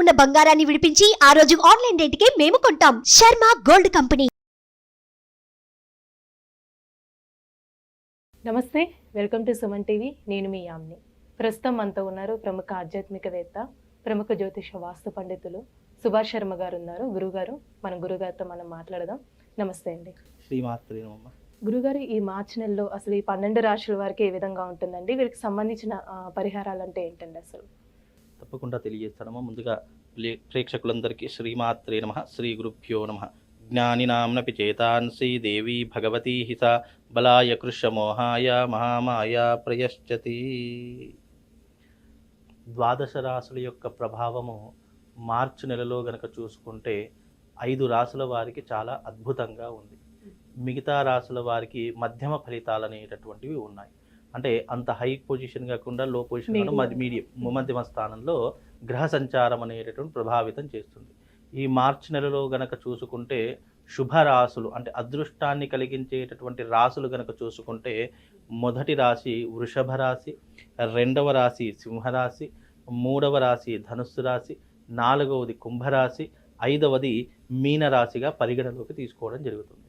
ఉన్న బంగారాన్ని విడిపించి ఆ రోజు ఆన్లైన్ రేటుకే మేము కొంటాం. Sharma gold company. నమస్తే వెల్కమ్ టు సుమన్ టీవీ. నేను మీ యామ్ని. ప్రస్తుతం మనతో ఉన్నారు ప్రముఖ ఆధ్యాత్మికవేత్త ప్రముఖ జ్యోతిష వాస్తు పండితులు సుభాష్ శర్మ గారు ఉన్నారు. గురుగారు మన గురుగారితో మనం మాట్లాడదాం. నమస్తే అండి. శ్రీమాత్రి గురుగారు ఈ మార్చి నెలలో అసలు ఈ పన్నెండు రాశుల వారికి ఏ విధంగా ఉంటుందండి? వీరికి సంబంధించిన పరిహారాలు అంటే ఏంటండి అసలు? తప్పకుండా తెలియజేస్తానమ్మా. ముందుగా ప్రేక్షకులందరికీ శ్రీమాత్రే నమ శ్రీ గురుభ్యో నమ. జ్ఞానినాంనపి చేతాన్సి దేవీ భగవతీ హిత బలాయ కృషమోహాయ మహామాయ ప్రయశ్చతి. ద్వాదశ రాశుల యొక్క ప్రభావము మార్చి నెలలో గనక చూసుకుంటే ఐదు రాసుల వారికి చాలా అద్భుతంగా ఉంది. మిగతా రాసుల వారికి మధ్యమ ఫలితాలు అనేటటువంటివి ఉన్నాయి. అంటే అంత హై పొజిషన్ కాకుండా లో పొజిషన్. మధ్య మీడియం మధ్యమ స్థానంలో గ్రహ సంచారం అనేటటువంటి ప్రభావితం చేస్తుంది ఈ మార్చి నెలలో గనక చూసుకుంటే శుభరాశులు అంటే అదృష్టాన్ని కలిగించేటటువంటి రాశులు గనక చూసుకుంటే మొదటి రాశి వృషభ రాశి రెండవ రాశి సింహరాశి మూడవ రాశి ధనుస్సు రాశి నాలుగవది కుంభరాశి ఐదవది మీనరాశిగా పరిగణలోకి తీసుకోవడం జరుగుతుంది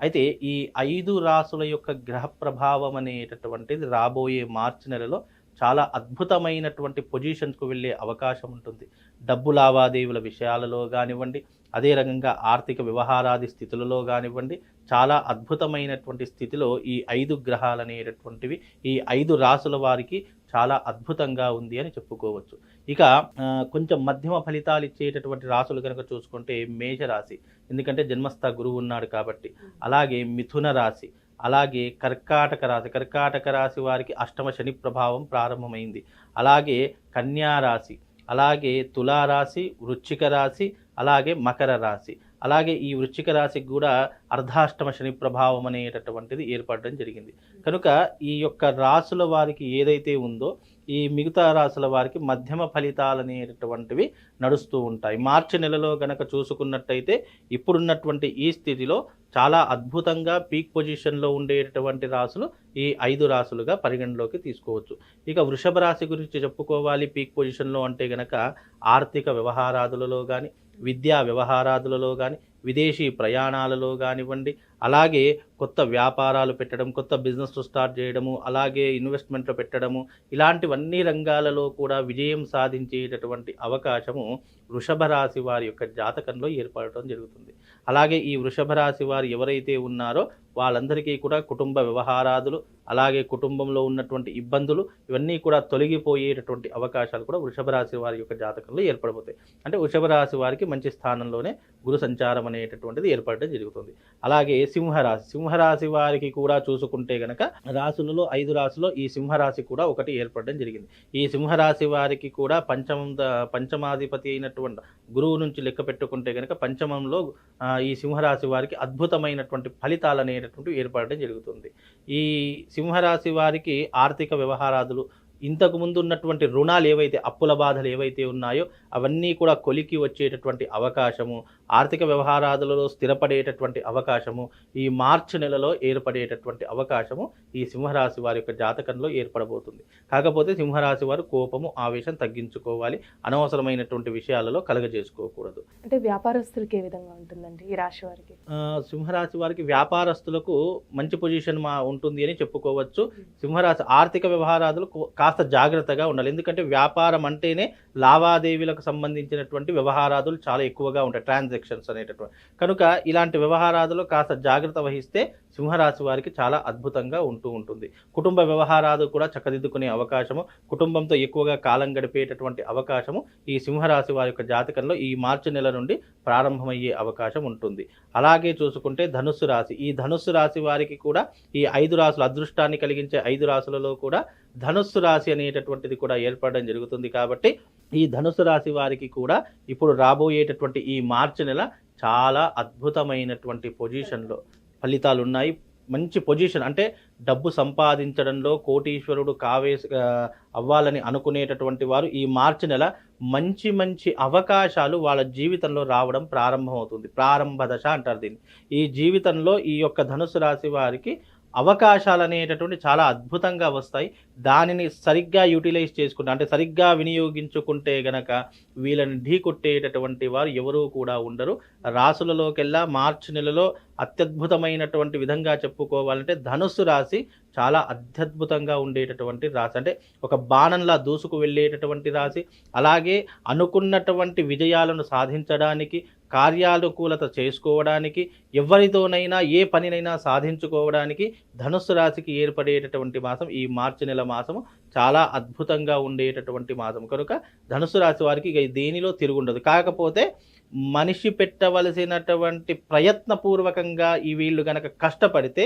అయితే ఈ ఐదు రాసుల యొక్క గ్రహ ప్రభావం అనేటటువంటిది రాబోయే మార్చి నెలలో చాలా అద్భుతమైనటువంటి పొజిషన్స్కు వెళ్ళే అవకాశం ఉంటుంది. డబ్బు లావాదేవీల విషయాలలో కానివ్వండి అదే రకంగా ఆర్థిక వ్యవహారాది స్థితులలో కానివ్వండి చాలా అద్భుతమైనటువంటి స్థితిలో ఈ ఐదు గ్రహాలు అనేటటువంటివి ఈ ఐదు రాసుల వారికి చాలా అద్భుతంగా ఉంది అని చెప్పుకోవచ్చు. ఇక కొంచెం మధ్యమ ఫలితాలు ఇచ్చేటటువంటి రాసులు కనుక చూసుకుంటే మేషరాశి ఎందుకంటే జన్మస్థ గురువు ఉన్నాడు కాబట్టి. అలాగే మిథున రాశి అలాగే కర్కాటక రాశి కర్కాటక రాశి వారికి అష్టమ శని ప్రభావం ప్రారంభమైంది. అలాగే కన్యా రాశి అలాగే తులారాశి వృచ్చిక రాశి అలాగే మకర రాశి. అలాగే ఈ వృశ్చిక రాశికి కూడా అర్ధాష్టమ శని ప్రభావం అనేటటువంటిది ఏర్పడడం జరిగింది. కనుక ఈ యొక్క రాసుల వారికి ఏదైతే ఉందో ఈ మిగతా రాసుల వారికి మధ్యమ ఫలితాలు అనేటటువంటివి నడుస్తూ ఉంటాయి. మార్చి నెలలో గనక చూసుకున్నట్టయితే ఇప్పుడున్నటువంటి ఈ స్థితిలో చాలా అద్భుతంగా పీక్ పొజిషన్లో ఉండేటటువంటి రాసులు ఈ ఐదు రాసులుగా పరిగణలోకి తీసుకోవచ్చు. ఇక వృషభ రాశి గురించి చెప్పుకోవాలి. పీక్ పొజిషన్లో అంటే గనక ఆర్థిక వ్యవహారాదులలో కానీ విద్యా వ్యవహారాదులలో కానీ విదేశీ ప్రయాణాలలో కానివ్వండి అలాగే కొత్త వ్యాపారాలు పెట్టడం కొత్త బిజినెస్ స్టార్ట్ చేయడము అలాగే ఇన్వెస్ట్మెంట్లు పెట్టడము ఇలాంటివన్నీ రంగాలలో కూడా విజయం సాధించేటటువంటి అవకాశము వృషభ రాశి వారి యొక్క జాతకంలో ఏర్పడటం జరుగుతుంది. అలాగే ఈ వృషభ రాశి వారు ఎవరైతే ఉన్నారో వాళ్ళందరికీ కూడా కుటుంబ వ్యవహారాదులు అలాగే కుటుంబంలో ఉన్నటువంటి ఇబ్బందులు ఇవన్నీ కూడా తొలగిపోయేటటువంటి అవకాశాలు కూడా వృషభ రాశి వారి యొక్క జాతకంలో ఏర్పడబోతాయి. అంటే వృషభ రాశి వారికి మంచి స్థానంలోనే గురు సంచారం అనేటటువంటిది ఏర్పడడం జరుగుతుంది. అలాగే సింహరాశి సింహ సింహరాశి వారికి కూడా చూసుకుంటే గనక రాశులలో ఐదు రాశుల్లో ఈ సింహరాశి కూడా ఒకటి ఏర్పడడం జరిగింది. ఈ సింహరాశి వారికి కూడా పంచమ పంచమాధిపతి అయినటువంటి గురువు నుంచి లెక్క పెట్టుకుంటే గనక పంచమంలో ఈ సింహరాశి వారికి అద్భుతమైనటువంటి ఫలితాలు అనేటటువంటివి ఏర్పడడం జరుగుతుంది. ఈ సింహరాశి వారికి ఆర్థిక వ్యవహారాదులు ఇంతకు ముందు ఉన్నటువంటి రుణాలు ఏవైతే అప్పుల బాధలు ఏవైతే ఉన్నాయో అవన్నీ కూడా కొలికి వచ్చేటటువంటి అవకాశము ఆర్థిక వ్యవహారాదులలో స్థిరపడేటటువంటి అవకాశము ఈ మార్చి నెలలో ఏర్పడేటటువంటి అవకాశము ఈ సింహరాశి వారి యొక్క జాతకంలో ఏర్పడబోతుంది. కాకపోతే సింహరాశి వారు కోపము ఆవేశం తగ్గించుకోవాలి. అనవసరమైనటువంటి విషయాలలో కలగజేసుకోకూడదు. అంటే వ్యాపారస్తులకి ఏ విధంగా ఉంటుందండి ఈ రాశి వారికి? సింహరాశి వారికి వ్యాపారస్తులకు మంచి పొజిషన్ మా ఉంటుంది అని చెప్పుకోవచ్చు. సింహరాశి ఆర్థిక వ్యవహారాదులు కాస్త జాగ్రత్తగా ఉండాలి. ఎందుకంటే వ్యాపారం అంటేనే లావాదేవీలకు సంబంధించినటువంటి వ్యవహారాదులు చాలా ఎక్కువగా ఉంటాయి. ట్రాన్సాక్షన్స్ అనేటటువంటి. కనుక ఇలాంటి వ్యవహారాదులు కాస్త జాగ్రత్త వహిస్తే సింహరాశి వారికి చాలా అద్భుతంగా ఉంటూ ఉంటుంది. కుటుంబ వ్యవహారాలు కూడా చక్కదిద్దుకునే అవకాశము. కుటుంబంతో ఎక్కువగా కాలం గడిపేటటువంటి అవకాశము ఈ సింహరాశి వారి యొక్క జాతకంలో ఈ మార్చి నెల నుండి ప్రారంభమయ్యే అవకాశం ఉంటుంది. అలాగే చూసుకుంటే ధనుస్సు రాశి. ఈ ధనుస్సు రాశి వారికి కూడా ఈ ఐదు రాసులు అదృష్టాన్ని కలిగించే ఐదు రాసులలో కూడా ధనుస్సు రాశి అనేటటువంటిది కూడా ఏర్పడడం జరుగుతుంది కాబట్టి ఈ ధనుసు రాశి వారికి కూడా ఇప్పుడు రాబోయేటటువంటి ఈ మార్చి నెల చాలా అద్భుతమైనటువంటి పొజిషన్లో ఫలితాలు ఉన్నాయి మంచి పొజిషన్ అంటే డబ్బు సంపాదించడంలో కోటీశ్వరుడు కావే అవ్వాలని అనుకునేటటువంటి వారు ఈ మార్చి నెల మంచి మంచి అవకాశాలు వాళ్ళ జీవితంలో రావడం ప్రారంభమవుతుంది. ప్రారంభ దశ అంటారు దీన్ని. ఈ జీవితంలో ఈ యొక్క ధనుసు రాశి వారికి అవకాశాలు అనేటటువంటి చాలా అద్భుతంగా వస్తాయి. దానిని సరిగ్గా యూటిలైజ్ చేసుకుంటే అంటే సరిగ్గా వినియోగించుకుంటే గనక వీళ్ళని ఢీకొట్టేటటువంటి వారు ఎవరూ కూడా ఉండరు. రాసులలోకెల్లా మార్చి నెలలో అత్యద్భుతమైనటువంటి విధంగా చెప్పుకోవాలంటే ధనుస్సు రాశి చాలా అత్యద్భుతంగా ఉండేటటువంటి రాశి. అంటే ఒక బాణంలా దూసుకు వెళ్ళేటటువంటి రాశి. అలాగే అనుకున్నటువంటి విజయాలను సాధించడానికి కార్యానుకూలత చేసుకోవడానికి ఎవరితోనైనా ఏ పనినైనా సాధించుకోవడానికి ధనుస్సు రాశికి ఏర్పడేటటువంటి మాసం ఈ మార్చి నెల మాసము చాలా అద్భుతంగా ఉండేటటువంటి మాసం కనుక ధనుసు రాశి వారికి ఇక దేనిలో తిరుగుండదు. కాకపోతే మనిషి పెట్టవలసినటువంటి ప్రయత్నపూర్వకంగా ఈ వీళ్ళు గనక కష్టపడితే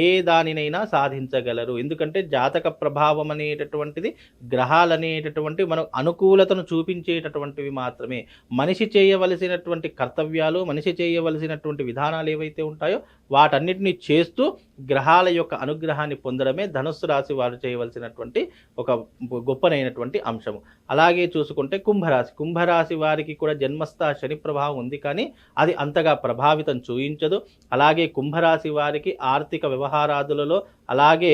ఏ దానినైనా సాధించగలరు. ఎందుకంటే జాతక ప్రభావం అనేటటువంటిది గ్రహాలు అనేటటువంటి మనం అనుకూలతను చూపించేటటువంటివి మాత్రమే. మనిషి చేయవలసినటువంటి కర్తవ్యాలు మనిషి చేయవలసినటువంటి విధానాలు ఏవైతే ఉంటాయో వాటన్నిటిని చేస్తూ గ్రహాల యొక్క అనుగ్రహాన్ని పొందడమే ధనుస్సు రాశి వారు చేయవలసినటువంటి ఒక గొప్పనైనటువంటి అంశము. అలాగే చూసుకుంటే కుంభరాశి. కుంభరాశి వారికి కూడా జన్మస్థ శని ప్రభావం ఉంది కానీ అది అంతగా ప్రభావితం చూయించదు. అలాగే కుంభరాశి వారికి ఆర్థిక వ్యవహారాదులలో అలాగే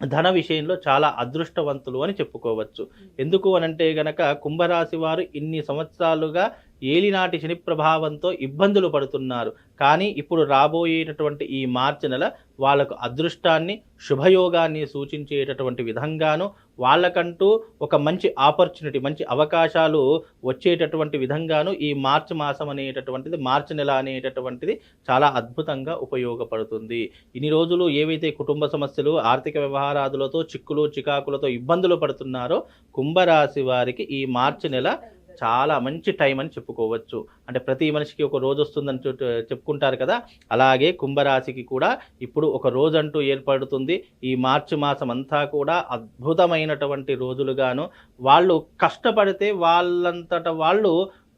ధన విషయంలో చాలా అదృష్టవంతులు అని చెప్పుకోవచ్చు. ఎందుకు అనంటే గనక కుంభరాశి వారు ఇన్ని సంవత్సరాలుగా ఏలినాటి శని ప్రభావంతో ఇబ్బందులు పడుతున్నారు. కానీ ఇప్పుడు రాబోయేటటువంటి ఈ మార్చి నెల వాళ్ళకు అదృష్టాన్ని శుభయోగాన్ని సూచించేటటువంటి విధంగాను వాళ్ళకంటూ ఒక మంచి ఆపర్చునిటీ మంచి అవకాశాలు వచ్చేటటువంటి విధంగాను ఈ మార్చి మాసం అనేటటువంటిది మార్చి నెల అనేటటువంటిది చాలా అద్భుతంగా ఉపయోగపడుతుంది. ఇన్ని రోజులు ఏవైతే కుటుంబ సమస్యలు ఆర్థిక వ్యవహారాదులతో చిక్కులు చికాకులతో ఇబ్బందులు పడుతున్నారో కుంభరాశి వారికి ఈ మార్చి నెల చాలా మంచి టైం అని చెప్పుకోవచ్చు. అంటే ప్రతి మనిషికి ఒక రోజు వస్తుందని చెప్పుకుంటారు కదా. అలాగే కుంభరాశికి కూడా ఇప్పుడు ఒక రోజు అంటూ ఏర్పడుతుంది. ఈ మార్చి మాసం అంతా కూడా అద్భుతమైనటువంటి రోజులుగాను. వాళ్ళు కష్టపడితే వాళ్ళంతట వాళ్ళు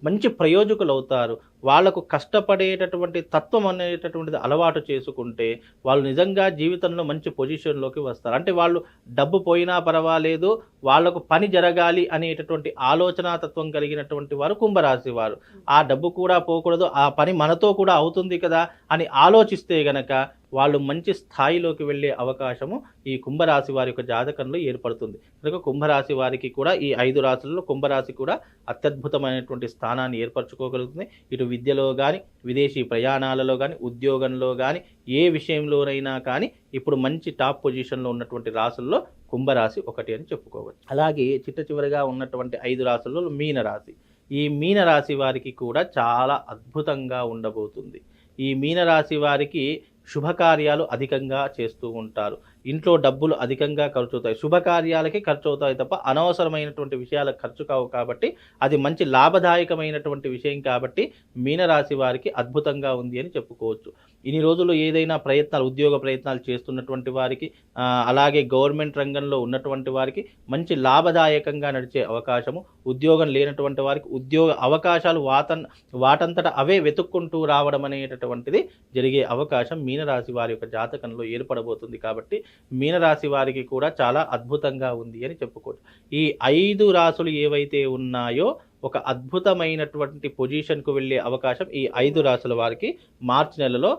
మంచి ప్రయోజకులు అవుతారు వాళ్ళకు కష్టపడేటటువంటి తత్వం అనేటటువంటిది అలవాటు చేసుకుంటే వాళ్ళు నిజంగా జీవితంలో మంచి పొజిషన్లోకి వస్తారు. అంటే వాళ్ళు డబ్బు పోయినా పర్వాలేదు వాళ్ళకు పని జరగాలి అనేటటువంటి ఆలోచన తత్వం కలిగినటువంటి వారు కుంభరాశి వారు. ఆ డబ్బు కూడా పోకూడదు ఆ పని మనతో కూడా అవుతుంది కదా అని ఆలోచిస్తే గనక వాళ్ళు మంచి స్థాయిలోకి వెళ్ళే అవకాశము ఈ కుంభరాశి వారి యొక్క జాతకంలో ఏర్పడుతుంది. కనుక కుంభరాశి వారికి కూడా ఈ ఐదు రాశులలో కుంభరాశి కూడా అత్యద్భుతమైనటువంటి స్థానాన్ని ఏర్పరచుకోగలుగుతుంది. ఇటు విద్యలో కానీ విదేశీ ప్రయాణాలలో కానీ ఉద్యోగంలో కానీ ఏ విషయంలోనైనా కానీ ఇప్పుడు మంచి టాప్ పొజిషన్లో ఉన్నటువంటి రాశుల్లో కుంభరాశి ఒకటి అని చెప్పుకోవచ్చు. అలాగే చిట్ట చివరిగా ఉన్నటువంటి ఐదు రాశుల్లో మీనరాశి. ఈ మీనరాశి వారికి కూడా చాలా అద్భుతంగా ఉండబోతుంది. ఈ మీనరాశి వారికి శుభకార్యాలు అధికంగా చేస్తూ ఉంటారు. ఇంట్లో డబ్బులు అధికంగా ఖర్చు అవుతాయి శుభకార్యాలకి ఖర్చు అవుతాయి తప్ప అనవసరమైనటువంటి విషయాలకు ఖర్చు కావు కాబట్టి అది మంచి లాభదాయకమైనటువంటి విషయం కాబట్టి మీనరాశి వారికి అద్భుతంగా ఉంది అని చెప్పుకోవచ్చు. ఇన్ని రోజులు ఏదైనా ప్రయత్నాలు ఉద్యోగ ప్రయత్నాలు చేస్తున్నటువంటి వారికి అలాగే గవర్నమెంట్ రంగంలో ఉన్నటువంటి వారికి మంచి లాభదాయకంగా నడిచే అవకాశము ఉద్యోగం లేనటువంటి వారికి ఉద్యోగ అవకాశాలు వాతన్ వాటంతట అవే వెతుక్కుంటూ రావడం అనేటటువంటిది జరిగే అవకాశం మీనరాశి వారి యొక్క జాతకంలో ఏర్పడబోతుంది కాబట్టి మీనరాశి వారికి కూడా చాలా అద్భుతంగా ఉంది అని చెప్పుకోవచ్చు. ఈ ఐదు రాసులు ఏవైతే ఉన్నాయో ఒక అద్భుతమైనటువంటి పొజిషన్కు వెళ్ళే అవకాశం ఈ ఐదు రాసుల వారికి మార్చి నెలలో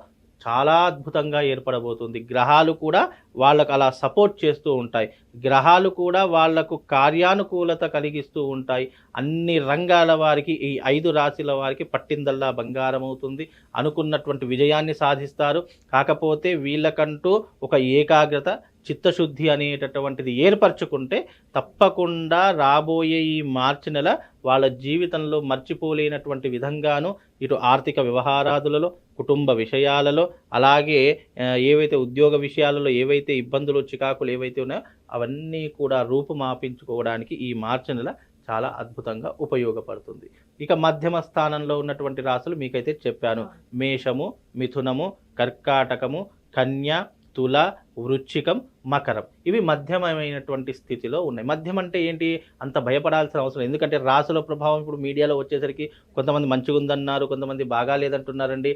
చాలా అద్భుతంగా ఏర్పడబోతుంది. గ్రహాలు కూడా వాళ్ళకు అలా సపోర్ట్ చేస్తూ ఉంటాయి. గ్రహాలు కూడా వాళ్ళకు కార్యానుకూలత కలిగిస్తూ ఉంటాయి. అన్ని రంగాల వారికి ఈ ఐదు రాశుల వారికి పట్టిందల్లా బంగారం అవుతుంది. అనుకున్నటువంటి విజయాన్ని సాధిస్తారు. కాకపోతే వీళ్ళకంటూ ఒక ఏకాగ్రత చిత్తశుద్ధి అనేటటువంటిది ఏర్పరచుకుంటే తప్పకుండా రాబోయే ఈ మార్చి నెల వాళ్ళ జీవితంలో మర్చిపోలేనటువంటి విధంగాను ఇటు ఆర్థిక వ్యవహారాదులలో కుటుంబ విషయాలలో అలాగే ఏవైతే ఉద్యోగ విషయాలలో ఏవైతే ఇబ్బందులు చికాకులు ఏవైతే ఉన్నాయో అవన్నీ కూడా రూపుమాపించుకోవడానికి ఈ మార్చి నెల చాలా అద్భుతంగా ఉపయోగపడుతుంది. ఇక మధ్యమ స్థానంలో ఉన్నటువంటి రాశులు మీకైతే చెప్పాను. మేషము మిథునము కర్కాటకము కన్య తుల వృచ్చికం మకరం. ఇవి మధ్యమమైనటువంటి స్థితిలో ఉన్నాయి. మధ్యం అంటే ఏంటి? అంత భయపడాల్సిన అవసరం ఎందుకంటే రాసుల ప్రభావం ఇప్పుడు మీడియాలో వచ్చేసరికి కొంతమంది మంచిగా ఉందన్నారు కొంతమంది బాగా లేదంటున్నారండి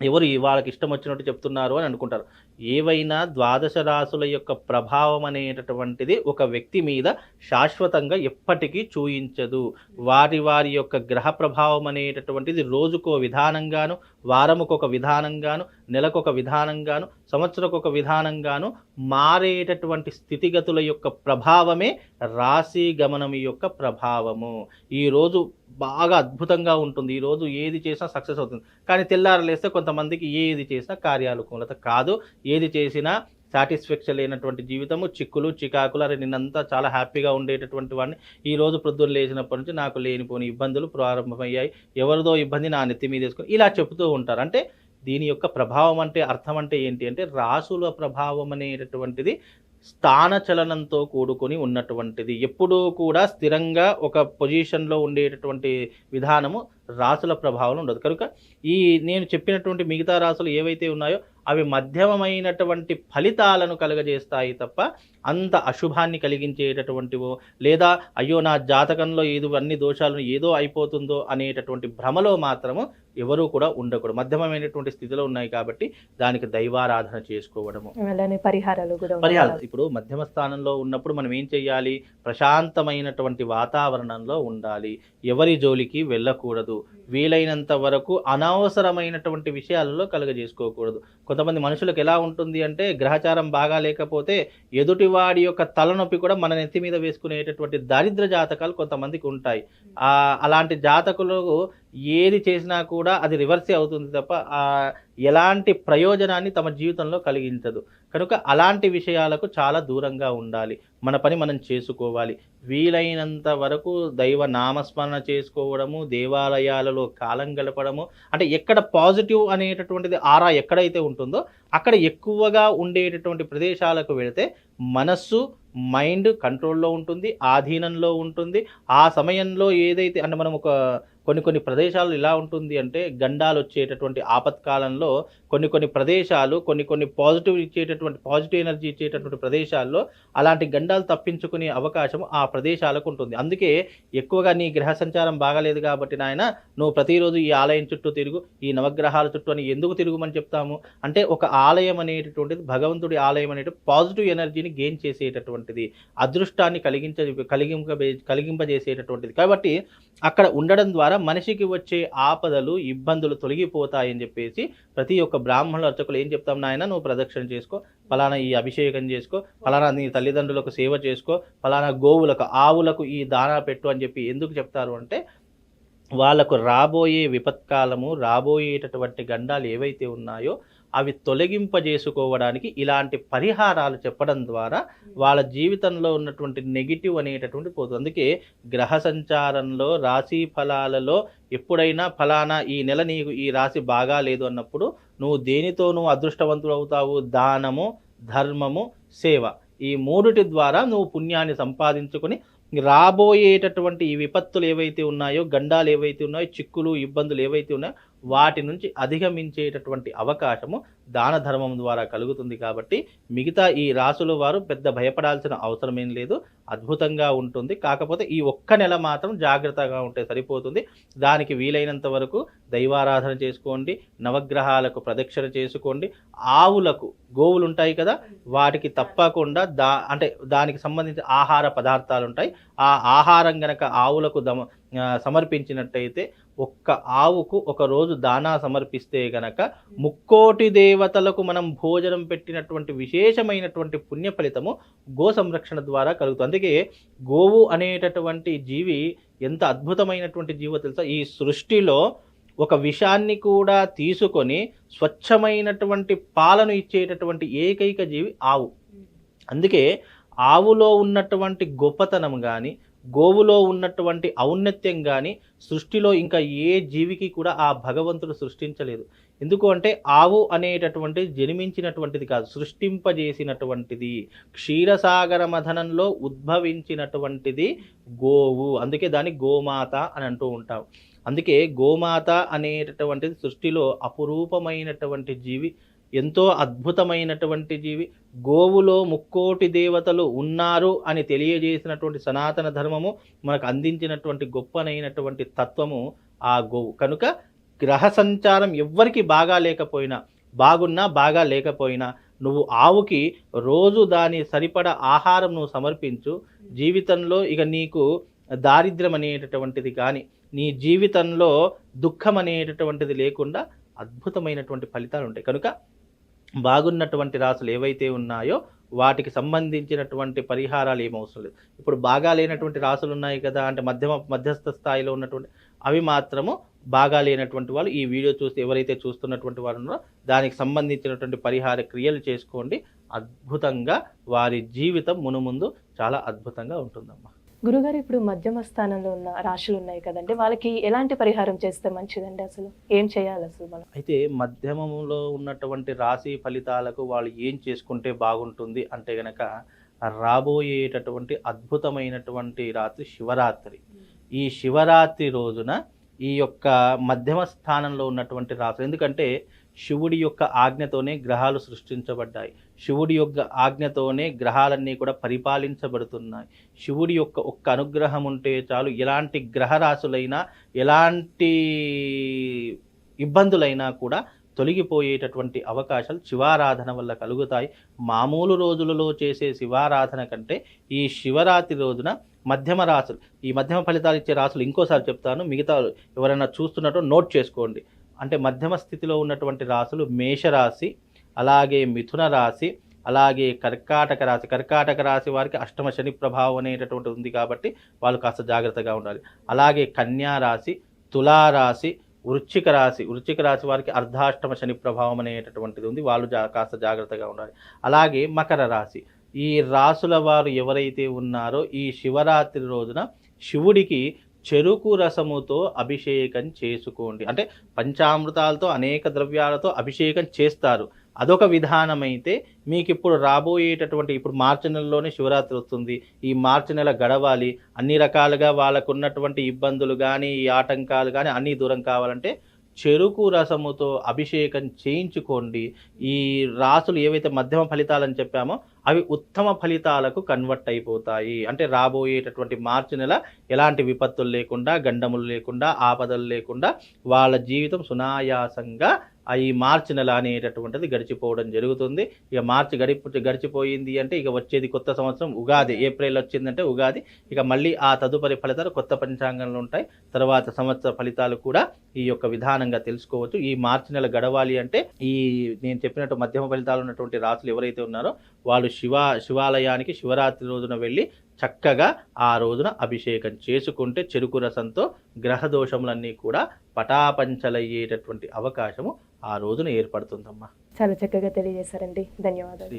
ఎవరు ఈ వాళ్ళకి ఇష్టం వచ్చినట్టు చెప్తున్నారు అని అనుకుంటారు. ఏవైనా ద్వాదశ రాసుల యొక్క ప్రభావం అనేటటువంటిది ఒక వ్యక్తి మీద శాశ్వతంగా ఎప్పటికీ చూయించదు. వారి వారి యొక్క గ్రహ ప్రభావం అనేటటువంటిది రోజుకో విధానంగాను వారముకొక విధానంగాను నెలకొక విధానంగాను సంవత్సరకొక విధానంగాను మారేటటువంటి స్థితిగతుల యొక్క ప్రభావమే రాశి గమనం యొక్క ప్రభావము. ఈరోజు బాగా అద్భుతంగా ఉంటుంది. ఈరోజు ఏది చేసినా సక్సెస్ అవుతుంది. కానీ తెల్లారలేస్తే కొంతమందికి ఏది చేసినా కార్యానుకూలత కాదు. ఏది చేసినా సాటిస్ఫాక్షన్ లేనటువంటి జీవితము చిక్కులు చికాకులు అరే నిన్నంతా చాలా హ్యాపీగా ఉండేటటువంటి వాడిని. ఈ రోజు ప్రొద్దున లేచినప్పటి నుంచి నాకు లేనిపోని ఇబ్బందులు ప్రారంభమయ్యాయి. ఎవరిదో ఇబ్బంది నా నెత్తి మీద వేసుకొని ఇలా చెబుతూ ఉంటారు. అంటే దీని యొక్క ప్రభావం అంటే అర్థం అంటే ఏంటి అంటే రాసుల ప్రభావం అనేటటువంటిది స్థాన చలనంతో కూడుకొని ఉన్నటువంటిది. ఎప్పుడూ కూడా స్థిరంగా ఒక పొజిషన్లో ఉండేటటువంటి విధానము రాసుల ప్రభావం ఉండదు. కనుక ఈ నేను చెప్పినటువంటి మిగతా రాసులు ఏవైతే ఉన్నాయో అవి మధ్యమమైనటువంటి ఫలితాలను కలుగజేస్తాయి తప్ప అంత అశుభాన్ని కలిగించేటటువంటివో లేదా అయ్యో నా జాతకంలో ఏదో అన్ని దోషాలను ఏదో అయిపోతుందో అనేటటువంటి భ్రమలో మాత్రము ఎవరూ కూడా ఉండకూడదు. మధ్యమమైనటువంటి స్థితిలో ఉన్నాయి కాబట్టి దానికి దైవారాధన చేసుకోవడము. పరిహారాలు కూడా పరిహారం ఉంటాయి. ఇప్పుడు మధ్యమ స్థానంలో ఉన్నప్పుడు మనం ఏం చేయాలి ప్రశాంతమైనటువంటి వాతావరణంలో ఉండాలి. ఎవరి జోలికి వెళ్ళకూడదు. వీలైనంత వరకు అనవసరమైనటువంటి విషయాలలో కలుగజేసుకోకూడదు. కొంతమంది మనుషులకు ఎలా ఉంటుంది అంటే గ్రహచారం బాగా లేకపోతే ఎదుటివాడి యొక్క తలనొప్పి కూడా మన నెత్తి మీద వేసుకునేటటువంటి దారిద్ర జాతకాలు కొంతమందికి ఉంటాయి. అలాంటి జాతకులు ఏది చేసినా కూడా అది రివర్సే అవుతుంది తప్ప ఎలాంటి ప్రయోజనాన్ని తమ జీవితంలో కలిగించదు. కనుక అలాంటి విషయాలకు చాలా దూరంగా ఉండాలి. మన పని మనం చేసుకోవాలి. వీలైనంత వరకు దైవ నామస్మరణ చేసుకోవడము దేవాలయాలలో కాలం గడపడము అంటే ఎక్కడ పాజిటివ్ అనేటటువంటిది ఆరా ఎక్కడైతే ఉంటుందో అక్కడ ఎక్కువగా ఉండేటటువంటి ప్రదేశాలకు వెళితే మనస్సు మైండ్ కంట్రోల్లో ఉంటుంది ఆధీనంలో ఉంటుంది. ఆ సమయంలో ఏదైతే అంటే మనం ఒక కొన్ని కొన్ని ప్రదేశాలు ఇలా ఉంటుంది అంటే గండాలు వచ్చేటటువంటి ఆపత్కాలంలో కొన్ని కొన్ని ప్రదేశాలు కొన్ని కొన్ని పాజిటివ్ ఇచ్చేటటువంటి పాజిటివ్ ఎనర్జీ ఇచ్చేటటువంటి ప్రదేశాల్లో అలాంటి గండాలు తప్పించుకునే అవకాశం ఆ ప్రదేశాలకు ఉంటుంది. అందుకే ఎక్కువగా నీ గ్రహ సంచారం బాగాలేదు కాబట్టి నాయన నువ్వు ప్రతిరోజు ఈ ఆలయం చుట్టూ తిరుగు ఈ నవగ్రహాల చుట్టూ అని ఎందుకు తిరుగుమని చెప్తాము? అంటే ఒక ఆలయం అనేటటువంటిది భగవంతుడి ఆలయం అనేటి పాజిటివ్ ఎనర్జీని గెయిన్ చేసేటటువంటిది అదృష్టాన్ని కలిగించ కలిగింప కలిగింపజేసేటటువంటిది. కాబట్టి అక్కడ ఉండడం ద్వారా మనిషికి వచ్చే ఆపదలు ఇబ్బందులు తొలగిపోతాయని చెప్పేసి ప్రతి ఒక్క బ్రాహ్మణుల అర్చకులు ఏం చెప్తాం నాయన? నువ్వు ప్రదక్షిణ చేసుకో ఫలానా ఈ అభిషేకం చేసుకో ఫలానా నీ తల్లిదండ్రులకు సేవ చేసుకో ఫలానా గోవులకు ఆవులకు ఈ దానా పెట్టు అని చెప్పి ఎందుకు చెప్తారు అంటే వాళ్ళకు రాబోయే విపత్కాలము రాబోయేటటువంటి గండాలు ఏవైతే ఉన్నాయో అవి తొలగింపజేసుకోవడానికి ఇలాంటి పరిహారాలు చెప్పడం ద్వారా వాళ్ళ జీవితంలో ఉన్నటువంటి నెగిటివ్ అనేటటువంటి పోతుంది. అందుకే గ్రహ సంచారంలో రాశి ఫలాలలో ఎప్పుడైనా ఫలానా ఈ నెల నీకు ఈ రాశి బాగా లేదు అన్నప్పుడు నువ్వు దేనితో నువ్వు అదృష్టవంతుడు అవుతావు? దానము ధర్మము సేవ. ఈ మూడిటి ద్వారా నువ్వు పుణ్యాన్ని సంపాదించుకొని రాబోయేటటువంటి ఈ విపత్తులు ఏవైతే ఉన్నాయో గండాలు ఏవైతే ఉన్నాయో చిక్కులు ఇబ్బందులు ఏవైతే ఉన్నాయో వాటి నుంచి అధిగమించేటటువంటి అవకాశము దాన ధర్మం ద్వారా కలుగుతుంది కాబట్టి మిగతా ఈ రాసుల వారు పెద్ద భయపడాల్సిన అవసరమేం లేదు. అద్భుతంగా ఉంటుంది. కాకపోతే ఈ ఒక్క నెల మాత్రం జాగ్రత్తగా ఉంటే సరిపోతుంది. దానికి వీలైనంత వరకు దైవారాధన చేసుకోండి. నవగ్రహాలకు ప్రదక్షిణ చేసుకోండి. ఆవులకు గోవులు ఉంటాయి కదా వాటికి తప్పకుండా దా అంటే దానికి సంబంధించిన ఆహార పదార్థాలు ఉంటాయి. ఆ ఆహారం గనక ఆవులకు దమ సమర్పించినట్టయితే ఒక్క ఆవుకు ఒక రోజు దానా సమర్పిస్తే గనక ముక్కోటి దేవతలకు మనం భోజనం పెట్టినటువంటి విశేషమైనటువంటి పుణ్య ఫలితము గో సంరక్షణ ద్వారా కలుగుతుంది. అందుకే గోవు అనేటటువంటి జీవి ఎంత అద్భుతమైనటువంటి జీవో తెలుసా? ఈ సృష్టిలో ఒక విషాన్ని కూడా తీసుకొని స్వచ్ఛమైనటువంటి పాలను ఇచ్చేటటువంటి ఏకైక జీవి ఆవు. అందుకే ఆవులో ఉన్నటువంటి గొప్పతనం కానీ గోవులో ఉన్నటువంటి ఔన్నత్యం కానీ సృష్టిలో ఇంకా ఏ జీవికి కూడా ఆ భగవంతుడు సృష్టించలేదు. ఎందుకు అంటే ఆవు అనేటటువంటి జన్మించినటువంటిది కాదు సృష్టింపజేసినటువంటిది. క్షీరసాగర మథనంలో ఉద్భవించినటువంటిది గోవు. అందుకే దాన్ని గోమాత అని అంటూ ఉంటాం. అందుకే గోమాత అనేటటువంటిది సృష్టిలో అపురూపమైనటువంటి జీవి ఎంతో అద్భుతమైనటువంటి జీవి గోవులో ముక్కోటి దేవతలు ఉన్నారు అని తెలియజేసినటువంటి సనాతన ధర్మము మనకు అందించినటువంటి గొప్పనైనటువంటి తత్వము ఆ గోవు. కనుక గ్రహ సంచారం ఎవ్వరికి బాగా లేకపోయినా బాగున్నా బాగా లేకపోయినా నువ్వు ఆవుకి రోజు దాని సరిపడ ఆహారం నువ్వు సమర్పించు జీవితంలో ఇక నీకు దారిద్ర్యం అనేటటువంటిది కానీ నీ జీవితంలో దుఃఖం అనేటటువంటిది లేకుండా అద్భుతమైనటువంటి ఫలితాలు ఉంటాయి కనుక బాగున్నటువంటి రాసులు ఏవైతే ఉన్నాయో వాటికి సంబంధించినటువంటి పరిహారాలు ఏమవసరం లేదు. ఇప్పుడు బాగా లేనటువంటి రాసులు ఉన్నాయి కదా అంటే మధ్యమ మధ్యస్థ స్థాయిలో ఉన్నటువంటి అవి మాత్రము బాగా లేనటువంటి వాళ్ళు ఈ వీడియో చూసి ఎవరైతే చూస్తున్నటువంటి వారు ఉన్నారో దానికి సంబంధించినటువంటి పరిహార క్రియలు చేసుకోండి. అద్భుతంగా వారి జీవితం మునుముందు చాలా అద్భుతంగా ఉంటుందమ్మా. గురుగారు ఇప్పుడు మధ్యమ స్థానంలో ఉన్న రాశులు ఉన్నాయి కదండి. వాళ్ళకి ఎలాంటి పరిహారం చేస్తే మంచిదండి అసలు? ఏం చేయాలి అసలు మనం? అయితే మధ్యమంలో ఉన్నటువంటి రాశి ఫలితాలకు వాళ్ళు ఏం చేసుకుంటే బాగుంటుంది అంటే గనక రాబోయేటటువంటి అద్భుతమైనటువంటి రాత్రి శివరాత్రి. ఈ శివరాత్రి రోజున ఈ యొక్క మధ్యమ స్థానంలో ఉన్నటువంటి రాత్రి ఎందుకంటే శివుడి యొక్క ఆజ్ఞతోనే గ్రహాలు సృష్టించబడ్డాయి. శివుడి యొక్క ఆజ్ఞతోనే గ్రహాలన్నీ కూడా పరిపాలించబడుతున్నాయి. శివుడి యొక్క ఒక్క అనుగ్రహం ఉంటే చాలు ఎలాంటి గ్రహరాశులైనా ఎలాంటి ఇబ్బందులైనా కూడా తొలగిపోయేటటువంటి అవకాశాలు శివారాధన వల్ల కలుగుతాయి. మామూలు రోజులలో చేసే శివారాధన కంటే ఈ శివరాత్రి రోజున మధ్యమ రాశులు ఈ మధ్యమ ఫలితాలు ఇచ్చే రాసులు ఇంకోసారి చెప్తాను. మిగతా ఎవరైనా చూస్తున్నట్టు నోట్ చేసుకోండి. అంటే మధ్యమ స్థితిలో ఉన్నటువంటి రాశులు మేషరాశి అలాగే మిథున రాశి అలాగే కర్కాటక రాశి. కర్కాటక రాశి వారికి అష్టమ శని ప్రభావం అనేటటువంటి ఉంది కాబట్టి వాళ్ళు కాస్త జాగ్రత్తగా ఉండాలి. అలాగే కన్యా రాశి తులారాశి వృశ్చిక రాశి. వృశ్చిక రాశి వారికి అర్ధాష్టమ శని ప్రభావం అనేటటువంటిది ఉంది. వాళ్ళు జా కాస్త జాగ్రత్తగా ఉండాలి. అలాగే మకర రాశి. ఈ రాసుల వారు ఎవరైతే ఉన్నారో ఈ శివరాత్రి రోజున శివుడికి చెరుకు రసముతో అభిషేకం చేసుకోండి. అంటే పంచామృతాలతో అనేక ద్రవ్యాలతో అభిషేకం చేస్తారు. అదొక విధానమైతే మీకు ఇప్పుడు రాబోయేటటువంటి ఇప్పుడు మార్చి నెలలోనే శివరాత్రి వస్తుంది. ఈ మార్చి నెల గడవాలి. అన్ని రకాలుగా వాళ్ళకు ఉన్నటువంటి ఇబ్బందులు కానీ ఈ ఆటంకాలు కానీ అన్నీ దూరం కావాలంటే చెరుకు రసముతో అభిషేకం చేయించుకోండి. ఈ రాసులు ఏవైతే మధ్యమ ఫలితాలని చెప్పామో అవి ఉత్తమ ఫలితాలకు కన్వర్ట్ అయిపోతాయి. అంటే రాబోయేటటువంటి మార్చి నెల ఎలాంటి విపత్తులు లేకుండా గండములు లేకుండా ఆపదలు లేకుండా వాళ్ళ జీవితం సునాయాసంగా ఈ మార్చి నెల అనేటటువంటిది గడిచిపోవడం జరుగుతుంది. ఇక మార్చి గడిపి గడిచిపోయింది అంటే ఇక వచ్చేది కొత్త సంవత్సరం ఉగాది. ఏప్రిల్ వచ్చిందంటే ఉగాది. ఇక మళ్ళీ ఆ తదుపరి ఫలితాలు కొత్త పంచాంగంలో ఉంటాయి. తర్వాత సంవత్సర ఫలితాలు కూడా ఈ యొక్క విధానంగా తెలుసుకోవచ్చు. ఈ మార్చి నెల గడవాలి అంటే ఈ నేను చెప్పినట్టు మధ్యమ ఫలితాలు ఉన్నటువంటి రాసులు ఎవరైతే ఉన్నారో వాళ్ళు శివ శివాలయానికి శివరాత్రి రోజున వెళ్ళి చక్కగా ఆ రోజున అభిషేకం చేసుకుంటే చెరుకు రసంతో గ్రహ దోషములన్నీ కూడా పటాపంచలయ్యేటటువంటి అవకాశము ఆ రోజున ఏర్పడుతుందమ్మా. చాలా చక్కగా తెలియజేశారండి. ధన్యవాదాలు.